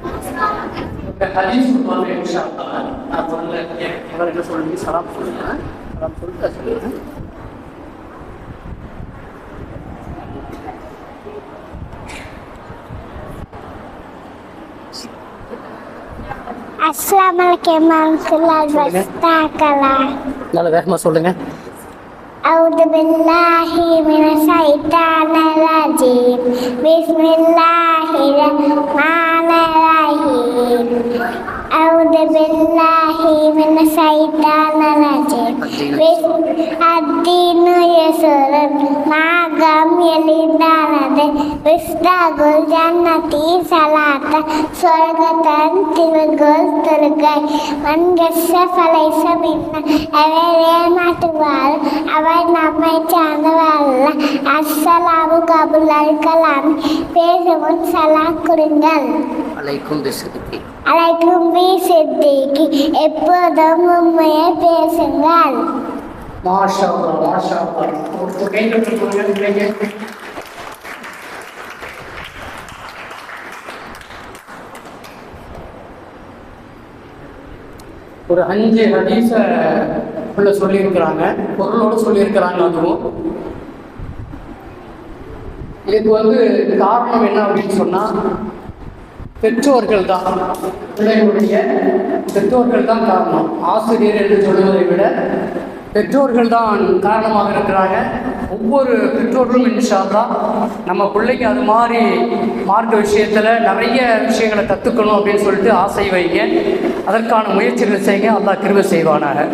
இந்த ஹதீஸ் போன்ற இன்ஷா சொல்லுங்க. சலாம் சொல்லுங்க. சலாம் சொல்லிட்டு சொல்லுங்க. أعوذ بالله من الشيطان الرجيم الدين يسر மார்க்கம் எளிதானது விஸ்தாகுல் ஜன்னதி சலாத்த சொர்க்கத்தன் திருகுல் துருகை மண்கச பலைச பின்ன அவரே மாட்டுவார் அவர் நம்மை சார்ந்தவரல்ல அஸ்ஸலாமு கபுல் அல் கலாம் பேசவும் சலா கொடுங்கள் அலைக்கும் பிசுக்கு அழைக்கும் பி சித்திக்கு எப்போதும் உண்மையை பேசுங்கள். மாஷா மாஷா. ஒரு அஞ்சு ஹதீஸ உள்ள சொல்லியிருக்கிறாங்க. பொருளோடு சொல்லியிருக்கிறாங்க அதுவும். இதுக்கு வந்து காரணம் என்ன அப்படின்னு சொன்னா பெற்றோர்கள் தான் பிள்ளைகளுடைய பெற்றோர்கள் தான் காரணம். ஆசிரியர் என்று சொல்வதை விட பெற்றோர்கள் தான் காரணமாக இருக்கிறாங்க. ஒவ்வொரு பெற்றோர்களும் இன்ஷால்லா நம்ம பிள்ளைக்கு அது மாதிரி மார்க்க விஷயத்தில் நிறைய விஷயங்களை கற்றுக்கணும் அப்படின்னு சொல்லிட்டு ஆசை வைங்க. அதற்கான முயற்சிகளை செய்யுங்க அல்லாஹ் கிருபை செய்வானாக.